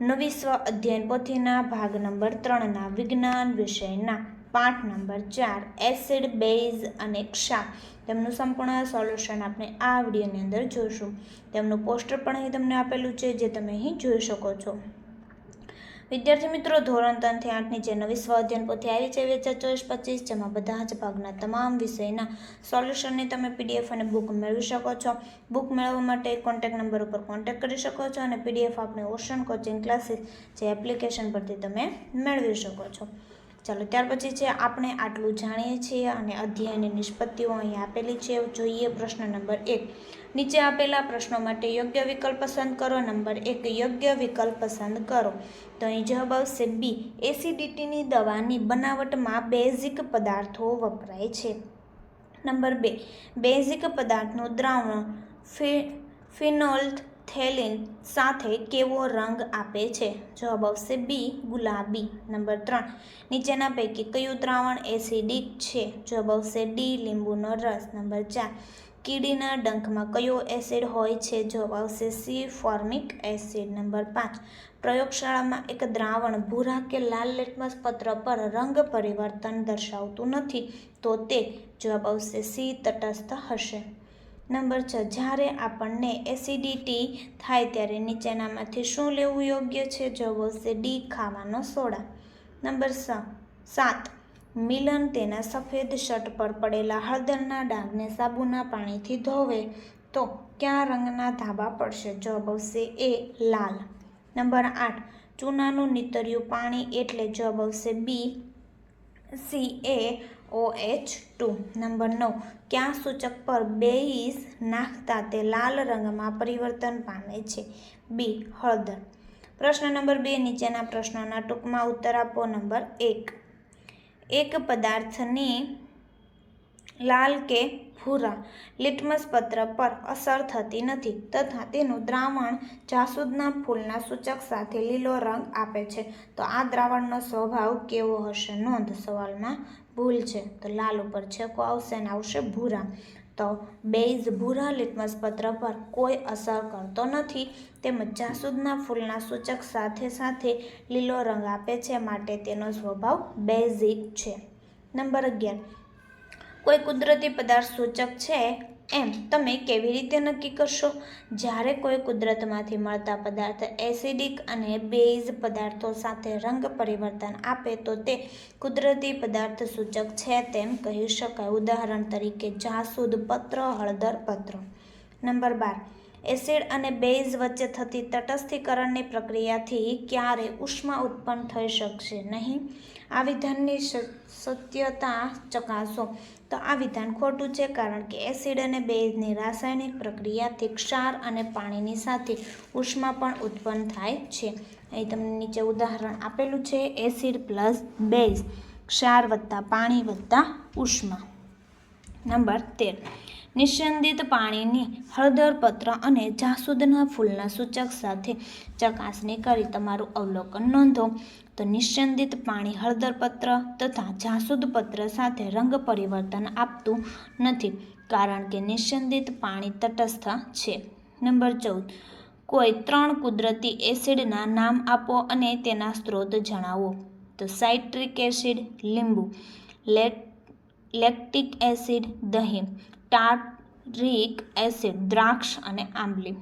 નવી સ્વ અધ્યયન પોથીના ભાગ નંબર ત્રણના વિજ્ઞાન વિષયના પાઠ નંબર ચાર, એસિડ બેઝ અને ક્ષા. તેમનું સંપૂર્ણ સોલ્યુશન આપણે આ વિડીયોની અંદર જોઈશું. તેમનું પોસ્ટર પણ અહીં તમને આપેલું છે, જે તમે અહીં જોઈ શકો છો. વિદ્યાર્થી મિત્રો, ધોરણ ત્રણથી આઠની જે નવી સ્વ પોથી આવી છે બે હજાર ચોવીસ પચીસ, જેમાં બધા જ ભાગના તમામ વિષયના સોલ્યુશનની તમે પીડીએફ અને બુક મેળવી શકો છો. બુક મેળવવા માટે કોન્ટેક્ટ નંબર ઉપર કોન્ટેક્ટ કરી શકો છો અને પીડીએફ આપણે ઓશન કોચિંગ ક્લાસીસ જે એપ્લિકેશન પરથી તમે મેળવી શકો છો. ચાલો, ત્યાર પછી છે આપણે આટલું જાણીએ છીએ અને અધ્યયનની નિષ્પત્તિઓ અહીં આપેલી છે જોઈએ પ્રશ્ન નંબર એક. નીચે આપેલા પ્રશ્નો માટે યોગ્ય વિકલ્પ પસંદ કરો. નંબર એક, યોગ્ય વિકલ્પ પસંદ કરો. તો અહીં જવાબ આવશે બી એસિડિટીની દવાની બનાવટમાં બેઝિક પદાર્થો વપરાય છે. નંબર બે, બેઝિક પદાર્થનું દ્રાવણ, ફી ફિનોલ થેલિન સાથે કેવો રંગ આપે છે? જવાબ આવશે બી, ગુલાબી. નંબર ત્રણ. નીચેના પૈકી કયું દ્રાવણ એસિડિક છે? જવાબ આવશે ડી, લીંબુનો રસ. નંબર ચાર. કીડીના ડંખમાં કયો એસિડ હોય છે? જવાબ આવશે સી, ફોર્મિક એસિડ. નંબર પાંચ. પ્રયોગશાળામાં એક દ્રાવણ ભૂરા કે લાલ લેટમસ પત્ર પર રંગ પરિવર્તન દર્શાવતું નથી, તો તે જવાબ આવશે સી, તટસ્થ હશે. નંબર છ, જ્યારે આપણને એસિડિટી થાય ત્યારે નીચેનામાંથી શું લેવું યોગ્ય છે? જવાબ આવશે ડી, ખાવાનો સોડા. નંબર સાત, મિલન તેના સફેદ શર્ટ પર પડેલા હળદરના ડાઘને સાબુના પાણીથી ધોવે તો કયા રંગના ધાબા પડશે? જવાબ આવશે એ, લાલ. નંબર આઠ, ચૂનાનું નીતર્યું પાણી એટલે જવાબ આવશે B, C, A O H two number નવ. ક્યાં સૂચક પર બેઈસ નાખતા તે લાલ રંગમાં પરિવર્તન પામે છે? બી, હળદર. પ્રશ્ન નંબર બે, નીચેના પ્રશ્નોના ટૂંકમાં ઉત્તર આપો. નંબર એક. એક પદાર્થની લાલ કે ભૂરા લિટમસ પત્ર પર અસર થતી નથી તથા તેનું દ્રાવણ જાસૂદના ફૂલના સૂચક સાથે લીલો રંગ આપે છે. તો આ દ્રાવણનો સ્વભાવ કેવો હશે? નોંધ. સવાલમાં ભૂલ છે, તો લાલ ઉપર છેકો આવશે અને આવશે ભૂરા. તો બેઝ ભૂરા લિટમસ પત્ર પર કોઈ અસર કરતો નથી. તેમજ જાસૂદના ફૂલના સૂચક સાથે સાથે લીલો રંગ આપે છે માટે તેનો સ્વભાવ બેઝિક છે. નંબર અગિયાર. કોઈ કુદરતી પદાર્થ સૂચક છે? એમ તમે કેવી રીતે નક્કી કરશો? જ્યારે કોઈ કુદરતમાંથી મળતા પદાર્થ એસિડિક અને બેઝ પદાર્થો સાથે રંગ પરિવર્તન આપે તો તે કુદરતી પદાર્થ સૂચક છે તેમ કહી શકાય. ઉદાહરણ તરીકે જાસૂદ પત્ર, હળદર પત્ર. નંબર બાર. એસિડ અને બેઝ વચ્ચે થતી તટસ્થીકરણની પ્રક્રિયાથી ક્યારે ઉષ્મા ઉત્પન્ન થઈ શકશે નહીં? આ વિધાનની સત્યતા ચકાસો. તો આ વિધાન ખોટું છે કારણ કે એસિડ અને બેઝની રાસાયણિક પ્રક્રિયાથી ક્ષાર અને પાણીની સાથે ઉષ્મા પણ ઉત્પન્ન થાય છે. અહીં તમને નીચે ઉદાહરણ આપેલું છે, એસિડ પ્લસ બેઝ, ક્ષાર વત્તા પાણી વત્તા ઉષ્મા. નંબર તેર. નિસ્યંદિત પાણીની હળદરપત્ર અને જાસૂદના ફૂલના સૂચક સાથે ચકાસણી કરી તમારું અવલોકન નોંધો. તો નિસ્યંદિત પાણી હળદરપત્ર તથા જાસૂદ પત્ર સાથે રંગ પરિવર્તન આપતું નથી, કારણ કે નિસ્યંદિત પાણી તટસ્થ છે. નંબર ચૌદ. કોઈ ત્રણ કુદરતી એસિડના નામ આપો અને તેના સ્ત્રોત જણાવો. તો સાઇટ્રિક એસિડ, લીંબુ લેક લેક્ટિક એસિડ, દહીં ટારિક એસિડ, દ્રાક્ષ અને આંબલી.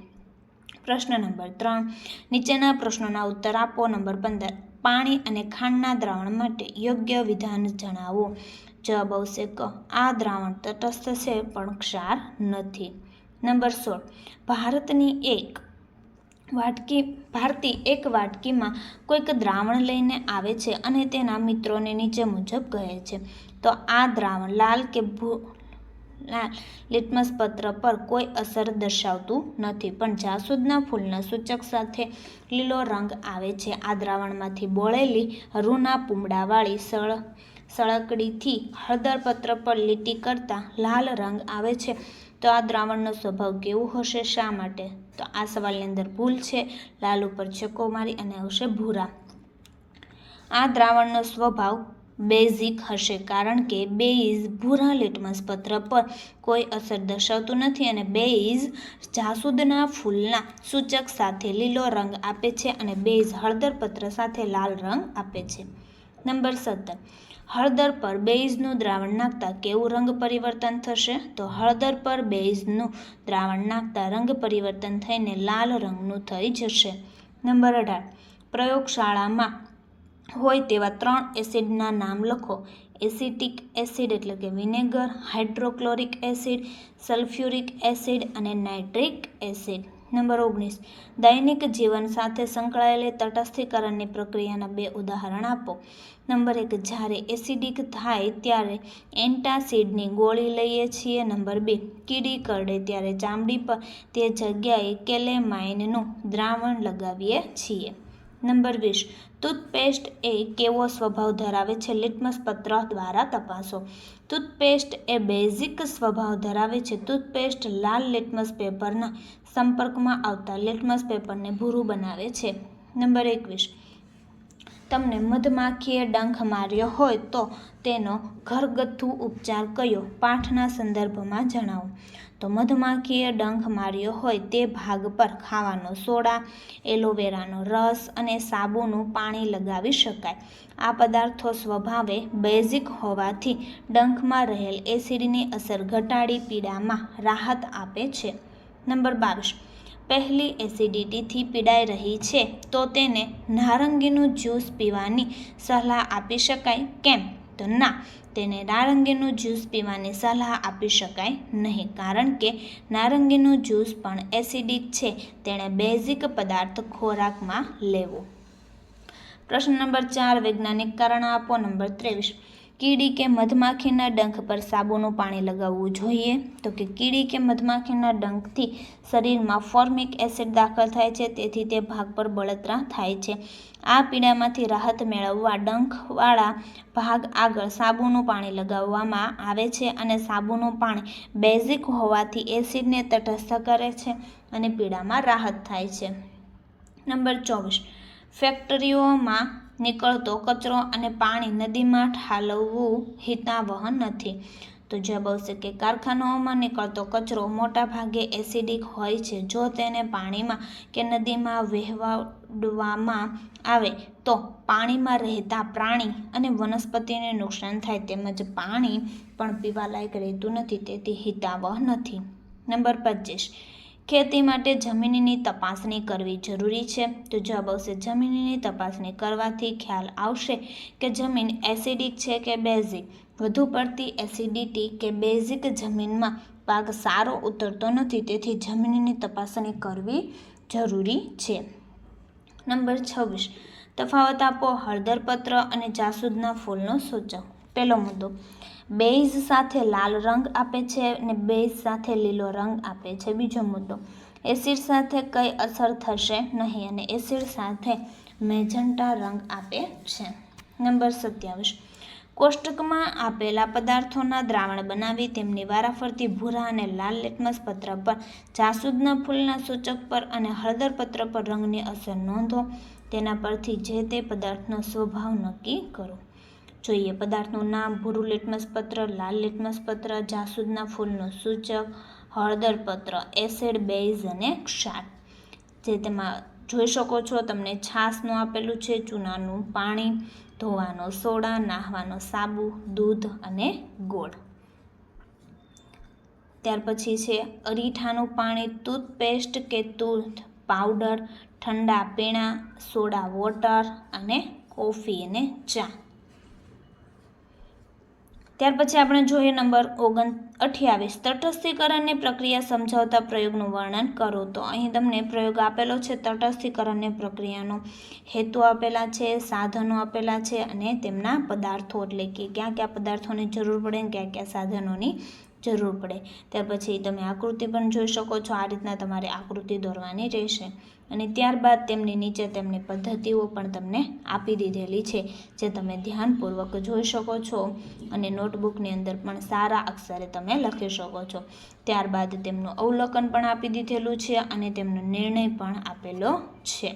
પ્રશ્ન નંબર ત્રણ. નીચેના પ્રશ્નોના ઉત્તર આપો. નંબર પંદર. પાણી અને ખાંડના દ્રાવણ માટે યોગ્ય વિધાન જણાવો. જવાબ આવશે ક. આ દ્રાવણ તટસ્થ છે, પણ ક્ષાર નથી. નંબર સોળ. ભારતની એક વાટકી, ભારતી એક વાટકીમાં કોઈક દ્રાવણ લઈને આવે છે અને તેના મિત્રોને નીચે મુજબ કહે છે. તો આ દ્રાવણ લાલ કે ભૂ લાલ લિટમસ પત્ર પર કોઈ અસર દર્શાવતું નથી. પણ જાસૂદના ફૂલના સૂચક સાથે લીલો રંગ આવે છે. આ દ્રાવણમાંથી બોળેલી રૂના પૂમડાવાળી સળ, સળકડીથી હળદર પત્ર પર લીટી કરતાં લાલ રંગ આવે છે. તો આ દ્રાવણનો સ્વભાવ કેવો હશે? શા માટે? તો આ સવાલની અંદર ભૂલ છે. લાલ ઉપર છક્કો મારી અને આવશે ભૂરા. આ દ્રાવણનો સ્વભાવ બેઝિક હશે કારણ કે બેઇઝ ભૂરા લિટમસ પત્ર પર કોઈ અસર દર્શાવતું નથી અને બેઇઝ જાસૂદના ફૂલના સૂચક સાથે લીલો રંગ આપે છે અને બેઇઝ હળદર પત્ર સાથે લાલ રંગ આપે છે. નંબર સત્તર. હળદર પર બેઇઝનું દ્રાવણ નાખતા કેવું રંગ પરિવર્તન થશે? તો હળદર પર બેઇઝનું દ્રાવણ નાખતા રંગ પરિવર્તન થઈને લાલ રંગનું થઈ જશે. નંબર અઢાર. પ્રયોગશાળામાં હોય તેવા ત્રણ એસિડના નામ લખો. એસિટિક એસિડ એટલે કે vinegar hydrochloric acid sulphuric acid અને નાઇટ્રિક એસિડ નંબર ઓગણીસ. દૈનિક જીવન સાથે સંકળાયેલી તટસ્થીકરણની પ્રક્રિયાના બે ઉદાહરણ આપો. નંબર એક, જ્યારે એસિડિક થાય ત્યારે એન્ટાસિડની ગોળી લઈએ છીએ. નંબર બે, કીડી કરડે ત્યારે ચામડી પર તે જગ્યાએ કેલેમાઇનનું દ્રાવણ લગાવીએ છીએ. નંબર વીસ. ટૂથપેસ્ટ એ કેવો સ્વભાવ ધરાવે છે? લિટમસ પત્ર દ્વારા તપાસો. ટૂથપેસ્ટ એ બેઝિક સ્વભાવ ધરાવે છે. ટૂથપેસ્ટ લાલ લિટમસ પેપરના સંપર્કમાં આવતા લિટમસ પેપરને ભૂરું બનાવે છે. નંબર એકવીસ. તમને મધમાખીએ ડંખ માર્યો હોય તો તેનો ઘરગથ્થુ ઉપચાર કયો? પાઠના સંદર્ભમાં જણાવો. તો મધમાખીએ ડંખ માર્યો હોય તે ભાગ પર ખાવાનો સોડા, એલોવેરાનો રસ અને સાબુનું પાણી લગાવી શકાય. આ પદાર્થો સ્વભાવે બેઝિક હોવાથી ડંખમાં રહેલ એસિડની અસર ઘટાડી પીડામાં રાહત આપે છે. નંબર બાવીસ. પહેલી એસિડિટીથી પીડાઈ રહી છે તો તેને નારંગીનું જ્યુસ પીવાની સલાહ આપી શકાય કેમ? તો ના તેને નારંગીનું જ્યુસ પીવાની સલાહ આપી શકાય નહીં, કારણ કે નારંગીનું જ્યુસ પણ એસિડિક છે. તેણે બેઝિક પદાર્થ ખોરાકમાં લેવો. પ્રશ્ન નંબર ચાર, વૈજ્ઞાનિક કારણ આપો. નંબર ત્રેવીસ કીડી કે મધમાખીના ડંખ પર સાબુનું પાણી લગાવવું જોઈએ. તો કે કીડી કે મધમાખીના ડંખથી શરીરમાં ફોર્મિક એસિડ દાખલ થાય છે, તેથી તે ભાગ પર બળતરા થાય છે. આ પીડામાંથી રાહત મેળવવા ડંખવાળા ભાગ આગળ સાબુનું પાણી લગાવવામાં આવે છે અને સાબુનું પાણી બેઝિક હોવાથી એસિડને તટસ્થ કરે છે અને પીડામાં રાહત થાય છે. નંબર ચોવીસ, ફેક્ટરીઓમાં નીકળતો કચરો અને પાણી નદીમાં ઠાલવવું હિતાવહ નથી. તો જવાબ આવશે કે કારખાનાઓમાં નીકળતો કચરો મોટાભાગે એસિડિક હોય છે. જો તેને પાણીમાં કે નદીમાં વહેવાડવામાં આવે, તો પાણીમાં રહેતા પ્રાણી અને વનસ્પતિને નુકસાન થાય તેમજ પાણી પણ પીવાલાયક રહેતું નથી, તેથી હિતાવહ નથી. નંબર પચીસ. ખેતી માટે જમીનની તપાસણી કરવી જરૂરી છે. તો જવાબ આવશે, જમીનની તપાસણી કરવાથી ખ્યાલ આવશે કે જમીન એસિડિક છે કે બેઝિક? વધુ પડતી એસિડિટી કે બેઝિક જમીનમાં પાક સારો ઉતરતો નથી, તેથી જમીનની તપાસણી કરવી જરૂરી છે. નંબર છવ્વીસ. તફાવત આપો, હળદર પત્ર અને જાસૂદના ફૂલનો સૂચક. પહેલો મુદ્દો. બેઝ સાથે લાલ રંગ આપે છે અને બેઝ સાથે લીલો રંગ આપે છે. બીજો મુદ્દો, એસિડ સાથે કઈ અસર થશે નહીં અને એસિડ સાથે મેજન્ટા રંગ આપે છે. નંબર સત્યાવીસ, કોષ્ટકમાં આપેલા પદાર્થોના દ્રાવણ બનાવી તેમની વારાફરતી ભૂરા અને લાલ લેટમસ પત્ર પર, જાસૂદના ફૂલના સૂચક પર અને હળદર પત્ર પર રંગની અસર નોંધો. તેના પરથી જે તે પદાર્થનો સ્વભાવ નક્કી કરો. જોઈએ. પદાર્થનું નામ ભૂરું લિટમસ પત્ર, લાલ લિટમસ પત્ર, જાસૂદના ફૂલનું સૂચક, હળદર પત્ર, એસિડ બેઝ અને ક્ષાર. જે તેમાં જોઈ શકો છો, તમને છાશનું આપેલું છે, ચૂનાનું પાણી, ધોવાનો સોડા, નાહવાનો સાબુ, દૂધ અને ગોળ. ત્યાર પછી છે, અરીઠાનું પાણી, ટૂથપેસ્ટ કે ટૂથ પાવડર, ઠંડા પીણા, સોડા વોટર અને કોફી અને ચા. ત્યાર પછી આપણે જોઈએ નંબર ઓગણ અઠ્યાવીસ. તટસ્થીકરણની પ્રક્રિયા સમજાવતા પ્રયોગનું વર્ણન કરો. તો અહીં તમને પ્રયોગ આપેલો છે તટસ્થીકરણની પ્રક્રિયાનો. હેતુ આપેલા છે, સાધનો આપેલા છે અને તેમના પદાર્થો. એટલે કે ક્યાં કયા પદાર્થોની જરૂર પડે ને કયા કયા સાધનોની જરૂર પડે. ત્યાર પછી તમે આકૃતિ પણ જોઈ શકો છો. આ રીતના તમારે આકૃતિ દોરવાની રહેશે. અને ત્યારબાદ તેમની નીચે તેમની પદ્ધતિઓ પણ તમને આપી દીધેલી છે, જે તમે ધ્યાનપૂર્વક જોઈ શકો છો. અને નોટબુકની અંદર પણ સારા અક્ષરે તમે લખી શકો છો. ત્યારબાદ તેમનું અવલોકન પણ આપી દીધેલું છે અને તેમનો નિર્ણય પણ આપેલો છે.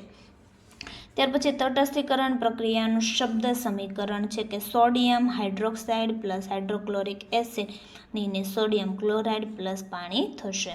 ત્યાર પછી તટસ્થીકરણ પ્રક્રિયાનું શબ્દ સમીકરણ છે કે sodium hydroxide plus hydrochloric acid ને સોડિયમ ક્લોરાઇડ પ્લસ પાણી થશે.